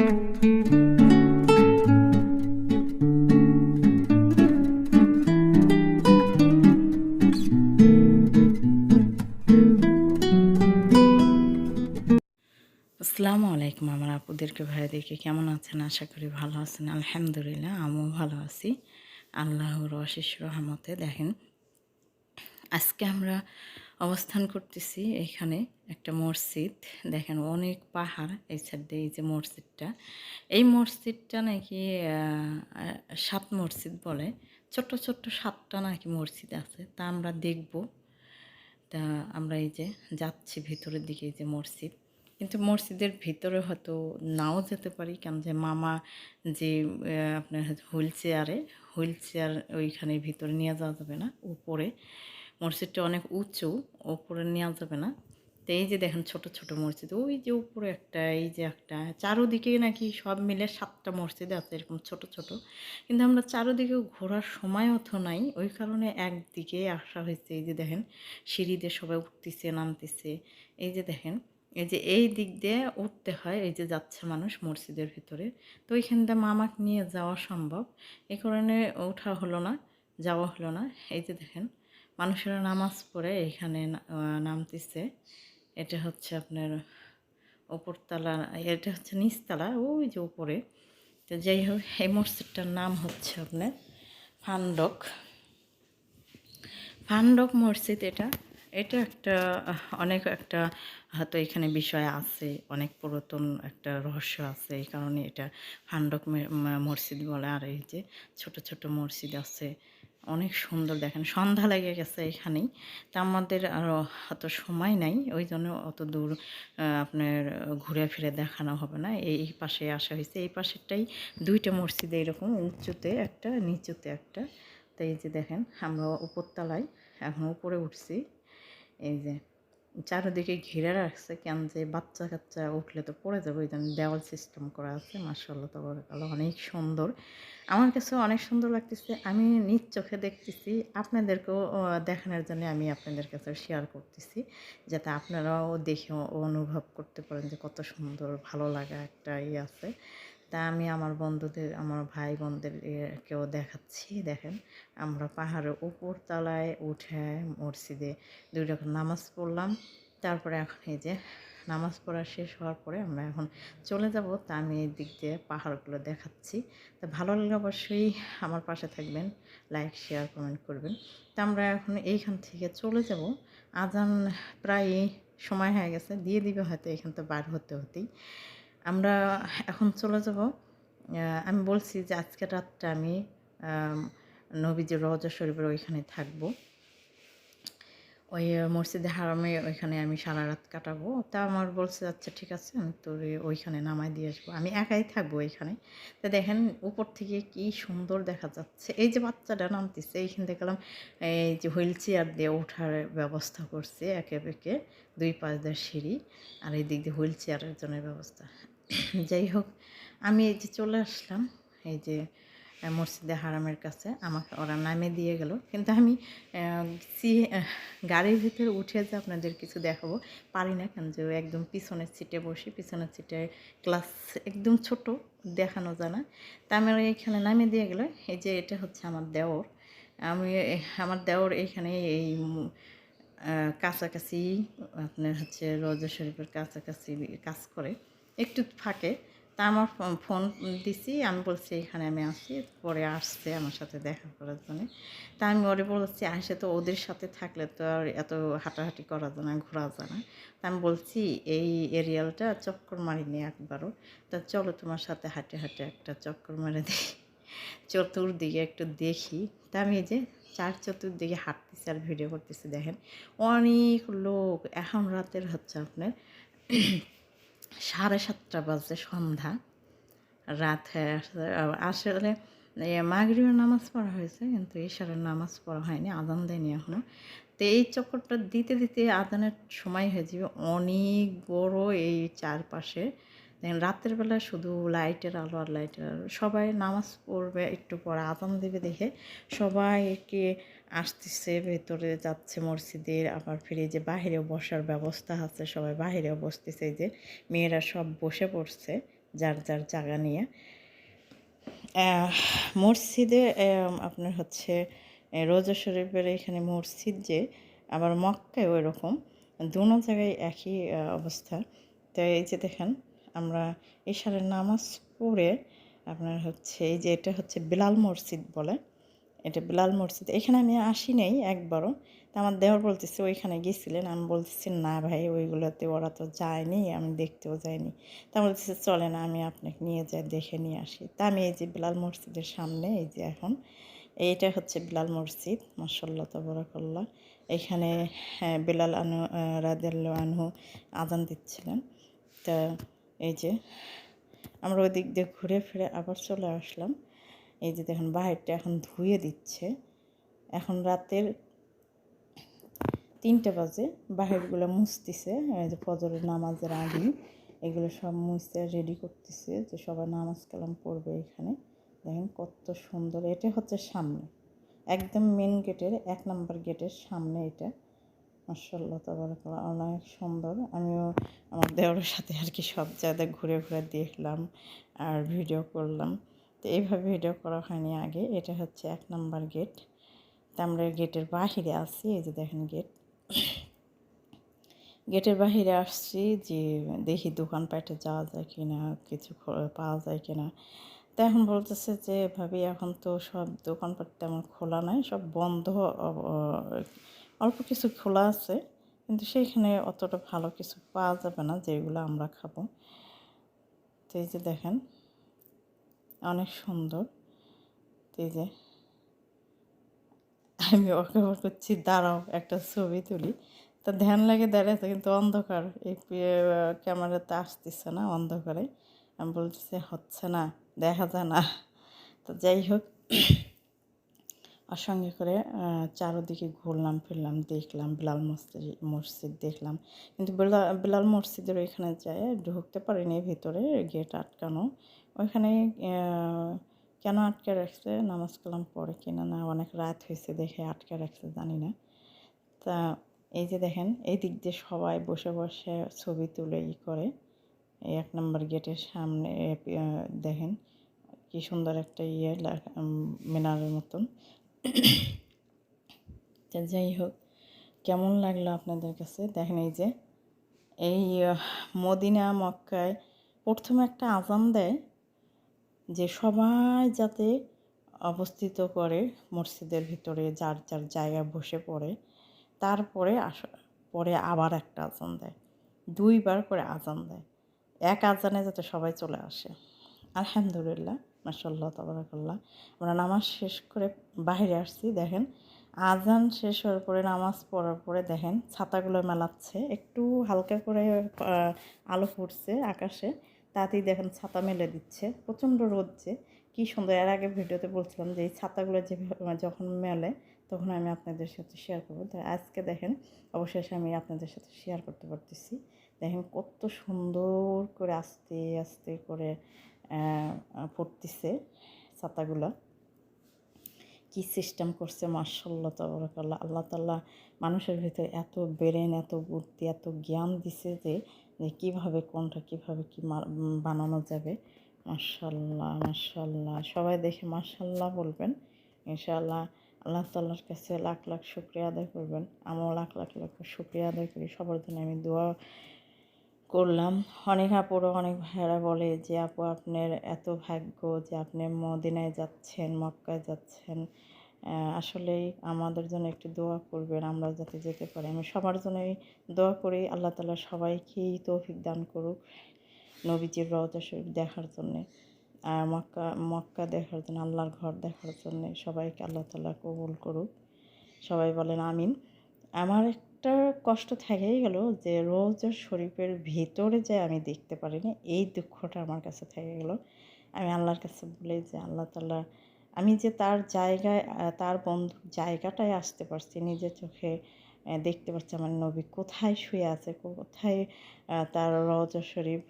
আসসালামু আলাইকুম আমার আপুদেরকে ভাই ভাইদেরকে কেমন আছেন? আশা করি ভালো আছেন। আলহামদুলিল্লাহ, আমিও ভালো আছি। আল্লাহর অশেষ রহমতে। দেখেন, আজকে আমরা অবস্থান করতেছি এখানে একটা মসজিদ। দেখেন অনেক পাহাড় এই সাইডে, এই যে মসজিদটা। এই মসজিদটা নাকি সাত মসজিদ বলে। ছোট্ট ছোট্ট সাতটা নাকি মসজিদ আছে। তা আমরা দেখব। তা আমরা এই যে যাচ্ছি ভিতরের দিকে এই যে মসজিদ। কিন্তু মসজিদের ভিতরে হয়তো নাও যেতে পারি। কেন যে মামা যে আপনার হুইল চেয়ারে, হুইল চেয়ার ওইখানে ভিতরে নিয়ে যাওয়া যাবে না, উপরে। মসজিদটা অনেক উঁচু, ওপরে নেওয়া যাবে না। তো এই যে দেখেন ছোট ছোট মসজিদ ওই যে উপরে একটা, এই যে একটা, চারোদিকে নাকি সব মিলে সাতটা মসজিদ আছে, এরকম ছোট ছোট। কিন্তু আমরা চারোদিকে ঘোরার সময় অত নাই, ওই কারণে একদিকে আসা হয়েছে। এই যে দেখেন, সিঁড়ি দিয়ে সবাই উঠতেছে, নামতেছে। এই যে দেখেন, এই যে এই দিক দিয়ে উঠতে হয়, এই যে যাচ্ছে মানুষ মসজিদের ভিতরে। তো ওইখান দিয়ে মামাকে নিয়ে যাওয়া সম্ভব। এই কারণে ওঠা হলো না, যাওয়া হলো না। এই যে দেখেন মানুষেরা নামাজ পড়ে এখানে নামতেছে। এটা হচ্ছে আপনার ওপরতলা এটা হচ্ছে নিচতলা ওই যে উপরে তো যাই হোক, এই মসজিদটার নাম হচ্ছে আপনার ফান্ডক ফান্ডক মসজিদ এটা। এটা একটা, অনেক একটা, হয়তো এখানে বিষয় আছে, অনেক পুরাতন একটা রহস্য আছে, এই কারণে এটা ফান্ডক মসজিদ বলে। আর এই যে ছোট ছোট মসজিদ আছে অনেক সুন্দর দেখেন। সন্ধ্যা লেগে গেছে এখানেই। তা আমাদের আরও অত সময় নাই, ওই জন্য অত দূর আপনার ঘুরে ফিরে দেখানো হবে না। এই পাশে আসা হয়েছে। এই পাশেরটাই দুইটা মসজিদে এরকম উঁচুতে একটা, নিচুতে একটা। তো এই যে দেখেন, আমরা উপরতলায় এখন উপরে উঠছি। এই যে চারিদিকে ঘিরে রাখছে কেন যে বাচ্চা কাচ্চা উঠলে তো পড়ে যাবে, ওই জন্য দেওয়াল সিস্টেম করা আছে মার্শাল্লাহ তবরকাল্লাহ, অনেক সুন্দর। আমার কাছে অনেক সুন্দর লাগতেছে, আমি নিজ চোখে দেখতেছি, আপনাদেরকেও দেখানোর জন্য আমি আপনাদের কাছে শেয়ার করতেছি, যাতে আপনারাও দেখে অনুভব করতে পারেন যে কত সুন্দর, ভালো লাগা একটা ইয়ে আছে। তা আমি আমার বন্ধুদের, আমার ভাই বোনদের কেউ দেখাচ্ছি, দেখেন। আমরা পাহাড়ের উপর তলায় উঠে মসজিদে দুই রকম নামাজ পড়লাম। তারপরে এখন এই যে নামাজ পড়া শেষ হওয়ার পরে আমরা এখন চলে যাব। তা আমি এই দিক দিয়ে পাহাড়গুলো দেখাচ্ছি। তা ভালো লাগলে অবশ্যই আমার পাশে থাকবেন, লাইক, শেয়ার, কমেন্ট করবেন। তা আমরা এখন এইখান থেকে চলে যাব। আজান প্রায় সময় হয়ে গেছে, দিয়ে দিবে হয়তো এখান তো বার হতে হতেই। আমরা এখন চলে যাব আমি বলছি যে আজকে রাতটা আমি নবীজির রজা শরীফের ওইখানে থাকব। ওই মসজিদে হারামে ওইখানে আমি সারা রাত কাটাবো। তা আমার বলছে আচ্ছা ঠিক আছে, আমি তোর ওইখানে নামাই দিয়ে আসব। আমি একাই থাকব ওইখানে। তা দেখেন উপর থেকে কি সুন্দর দেখা যাচ্ছে। এই যে বাচ্চাটা নামতেছে, এইখানে দেখলাম এই যে হুইল চেয়ার দিয়ে ওঠার ব্যবস্থা করছে, একে বেঁকে দুই পাঁচ দেড় সিঁড়ি, আর এই দিক দিয়ে হুইল চেয়ারের জন্য ব্যবস্থা। যাই হোক, আমি এই যে চলে আসলাম, এই যে মসজিদে হারামের কাছে, আমাকে ওরা নামে দিয়ে গেল। কিন্তু আমি সি- গাড়ির ভিতরে উঠে যে আপনাদের কিছু দেখাবো, পারি না কেন যে একদম পিছনের সিটে বসি, পিছনের সিটে ক্লাস একদম ছোট, দেখানো যায় না। তা আমার এখানে নামে দিয়ে গেল, এই যে এটা হচ্ছে আমার দেওর। আমি, আমার দেওর এইখানে এই কাছাকাছি আপনার হচ্ছে রোজা শরীফের কাছাকাছি কাজ করে। একটু ফাঁকে তা আমার ফোন- দিছি, আমি বলছি, এখানে আমি আসি পরে আসছে আমার সাথে দেখা করার জন্য। তা আমি ওরে বলছি আসে তো ওদের সাথে থাকলে তো আর এত হাঁটাহাঁটি করা যায় না, ঘোরা যায় না। তা আমি বলছি, এই এরিয়ালটা চক্কর মারিনি একবারও। তা চলো তোমার সাথে হাঁটে হাঁটে একটা চক্কর মেরে দিই চতুর্দিকে একটু দেখি। তা আমি যে চার চতুর্দিকে হাঁটতেছি আর ভিডিও করতেছি, দেখেন। অনেক লোক, এখন রাতের হচ্ছে আপনার। সাড়ে সাতটা বাজে সন্ধ্যা। রাত আসলে মাগরিবের নামাজ পড়া হয়েছে, কিন্তু ইশারের নামাজ পড়া হয়নি আদান দেয়নি এখনও তো এই চক্করটা দিতে দিতে আদানের সময় হয়ে যাবে। অনেক বড় এই চারপাশে। দেখেন রাতের বেলা শুধু লাইটের আলো আর লাইটের আলো। সবাই নামাজ পড়বে, একটু পরে আদান দেবে দেখে সবাইকে আসতেছে, ভেতরে যাচ্ছে মসজিদের, আবার ফিরে যে বাহিরেও বসার ব্যবস্থা আছে, সবাই বাহিরেও বসতেছে যে, মেয়েরা সব বসে পড়ছে যার যার জায়গা নিয়ে। মসজিদে আপনার হচ্ছে রোজা শরীফের এখানে মসজিদ যে, আবার মক্কায় ওই রকম দুনো জায়গায় একই অবস্থা। তো এই যে দেখেন, আমরা ইশারের নামাজ পড়ে আপনার হচ্ছে, এই যে এটা হচ্ছে বিলাল মসজিদ বলে এটা বিলাল মসজিদ। এখানে আমি আসি নাই একবারও। তা আমার দেওয়ার বলতেছে ওইখানে গেছিলেন? আমি বলতেছি না ভাই ওইগুলোতে ওরা তো যায়নি আমি দেখতেও যাইনি। তা বলতেছে চলে না আমি আপনাকে নিয়ে যাই দেখে নিয়ে আসি। তা আমি এই যে বিলাল মসজিদের সামনে এই যে এখন এইটা হচ্ছে বিলাল মসজিদ মাসাল্লাহ তবরাকাল্লাহ। এখানে হ্যাঁ, বিলাল আনু রাদেল্লা আনহু আদান দিচ্ছিলেন। তা এই যে আমরা ওই দিক দিয়ে ঘুরে ফিরে আবার চলে আসলাম। এই যে দেখুন বাহিরটা এখন ধুয়ে দিচ্ছে। এখন রাতের তিনটে বাজে, বাহিরগুলো মুছতেছে, এই যে ফজরের নামাজের আগে এগুলো সব মুছতে রেডি করতেছে যে সবাই নামাজ কালাম পড়বে এখানে। দেখেন কত সুন্দর, এটা হচ্ছে সামনে, একদম মেন গেটের এক নম্বর গেটের সামনে এটা। মার্শাল্লাহ তাবারাকাল্লাহ, অনেক সুন্দর। আমিও আমার দেওয়ার সাথে আর কি সব জায়গায় ঘুরে ঘুরে দেখলাম আর ভিডিও করলাম। তো এইভাবে ভিডিও করা হয়নি আগে। এটা হচ্ছে এক নম্বর গেট। তা আমরা গেটের বাহিরে আছি, এই যে দেখেন গেট। গেটের বাহিরে আসছি যে দেখি দোকানপাটে যাওয়া যায় কি না কিছু পাওয়া যায় কি না তা এখন বলতেছে যে, ভাবি, এখন তো সব দোকানপাট তেমন খোলা নাই, সব বন্ধ অল্প কিছু খোলা আছে, কিন্তু সেইখানে অতটা ভালো কিছু পাওয়া যাবে না, যেগুলো আমরা খাব। তো এই যে দেখেন অনেক সুন্দর। এই যে আমি ওকে করছি, দাঁড়াও, একটা ছবি তুলি। তা ধ্যান লাগে দাঁড়িয়েছে কিন্তু অন্ধকার। এই ক্যামেরাতে আসতেছে না অন্ধকারে। আমি বলতেছি, হচ্ছে না, দেখা যায় না। তো যাই হোক, আর সঙ্গে করে চারোদিকে ঘুরলাম ফিরলাম, দেখলাম বিলাল মসজিদ মসজিদ দেখলাম। কিন্তু বিলাল বিলাল মসজিদের ওইখানে যায়, ঢুকতে পারিনি, ভিতরে গেট আটকানো। ওইখানে কেন আটকে রাখছে? নামাজ কালাম পড়ে কিনা না? অনেক রাত হয়েছে দেখে আটকে রাখছে, জানি না। তা এই যে দেখেন, এই দিক দিয়ে সবাই বসে বসে ছবি তুলে ই করে। এই এক নম্বর গেটের সামনে দেখেন কি সুন্দর একটা ইয়ে মিনারের মতন। যাই হোক, কেমন লাগল আপনাদের কাছে? দেখেন এই যে, এই মদিনা, মক্কায় প্রথমে একটা আজান দেয়। যে সবাই যাতে অবস্থিত করে মসজিদের ভিতরে, যার যার জায়গায় বসে পড়ে, তারপরে আস, পরে আবার একটা আজান দেয়। দুইবার করে আজান দেয়। এক আজানে যাতে সবাই চলে আসে। আলহামদুলিল্লাহ মাসাল্লাহ তাবারাকাল্লাহ। আমরা নামাজ শেষ করে বাইরে আসছি, দেখেন। আজান শেষ হওয়ার পরে, নামাজ পড়ার পরে দেখেন, ছাতাগুলো মেলাচ্ছে। একটু হালকা করে আলো ফুটছে আকাশে। তাতেই দেখেন ছাতা মেলে দিচ্ছে। প্রচণ্ড রোদ যে, কী সুন্দর। এর আগে ভিডিওতে বলছিলাম যে, এই ছাতাগুলো যে যখন মেলে, তখন আমি আপনাদের সাথে শেয়ার করব। তো আজকে দেখেন, অবশেষে আমি আপনাদের সাথে শেয়ার করতে পারতেছি। দেখেন কত সুন্দর করে আস্তে আস্তে করে ফুটতেছে ছাতাগুলো। কি সিস্টেম করছে মার্শাল্লাহ তবরকাল্লাহ। আল্লাহ তাল্লাহ মানুষের ভিতরে এত বেরেন এত বুদ্ধি, এত জ্ঞান দিছে যে যে কীভাবে কোনটা কীভাবে কী বানানো যাবে মার্শাল্লাহ মার্শাল্লাহ সবাই দেখে মার্শাল্লাহ বলবেন। ইনশাআল্লাহ আল্লাহ তাল্লাহর কাছে লাখ লাখ শুক্রিয়া আদায় করবেন। আমিও লাখ লাখ লাখ শুক্রিয়া আদায় করি। সবার জন্য আমি দোয়া করলাম। অনেক আপুরও অনেক ভাইয়েরা বলে যে, আপু, আপনার এত ভাগ্য যে, আপনি মদিনায় যাচ্ছেন, মক্কায় যাচ্ছেন। আসলেই আমাদের জন্য একটু দোয়া করবেন, আমরা যাতে যেতে পারি। আমি সবার জন্যই দোয়া করি, আল্লাহ তালা সবাইকেই তৌফিক দান করুক নবীজির রওজা শরীফ দেখার জন্যে মক্কা মক্কা দেখার জন্য, আল্লাহর ঘর দেখার জন্যে সবাইকে আল্লাহ তালা কবুল করুক। সবাই বলেন আমিন। আমার একটা কষ্ট থেকেই গেল যে রোজা শরীফের ভিতরে যে আমি দেখতে পারিনি, এই দুঃখটা আমার কাছে থেকে গেল। আমি আল্লাহর কাছে বলি যে আল্লাহ তাল্লাহ আমি যে তার জায়গায় তার বন্ধুর জায়গাটায় আসতে পারছি, নিজের চোখে দেখতে পাচ্ছি আমার নবী কোথায় শুয়ে আছে, কোথায় তার রওজা শরীফ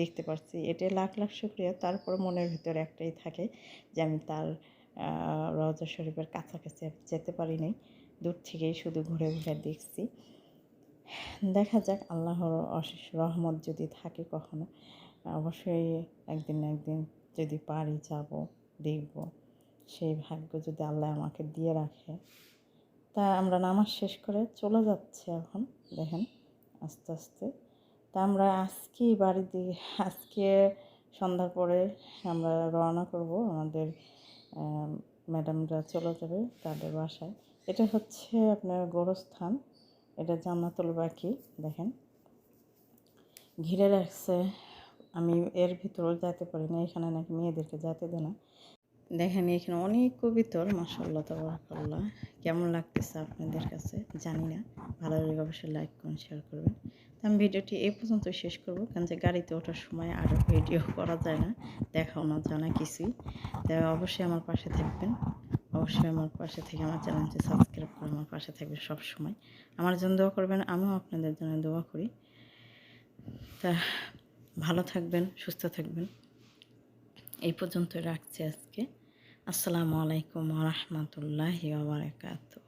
দেখতে পাচ্ছি এটাই লাখ লাখ শুক্রিয়া। তারপর মনের ভিতরে একটাই থাকে যে আমি তার রওজা শরীফের কাছাকাছি যেতে পারিনি। দূর থেকেই শুধু ঘুরে ঘুরে দেখছি। দেখা যাক, আল্লাহর অশেষ রহমত যদি থাকে কখনো, অবশ্যই একদিন একদিন যদি পারি যাব, দেখব। সেই ভাগ্য যদি আল্লাহ আমাকে দিয়ে রাখে। তা আমরা নামাজ শেষ করে চলে যাচ্ছি এখন, দেখেন, আস্তে আস্তে। তা আমরা আজকেই বাড়ির দিকে, আজকে সন্ধ্যার পরে আমরা রওনা করব আমাদের ম্যাডামরা চলে যাবে তাদের বাসায়। এটা হচ্ছে আপনার গোরস্থান, এটা জান্নাতুল বাকি, দেখেন। ঘিরে রাখছে, আমি এর ভিতরেও যেতে পারি না, এখানে নাকি মেয়েদেরকে যেতে দেয় না। দেখেন, এখানে অনেক কবিতর মাসাল্লাহ তাবারাকাল্লাহ। কেমন লাগতেছে আপনাদের কাছে? জানি না। ভালো লাগলে অবশ্যই লাইক করুন শেয়ার করবেন। আমি ভিডিওটি এই পর্যন্ত শেষ করব, কারণ যে গাড়িতে ওঠার সময় আরও ভিডিও করা যায় না, দেখাও না, জানা কিছুই। তাই অবশ্যই আমার পাশে থাকবেন। অবশ্যই আমার পাশে থেকে আমার চ্যানেলটি সাবস্ক্রাইব করে আমার পাশে থাকবেন সব সময় আমার জন্য দোয়া করবেন, আমিও আপনাদের জন্য দোয়া করি। তা, ভালো থাকবেন, সুস্থ থাকবেন। এই পর্যন্ত রাখছি আজকে। আসসালামু আলাইকুম রহমতুল্লাহ বারাকাতু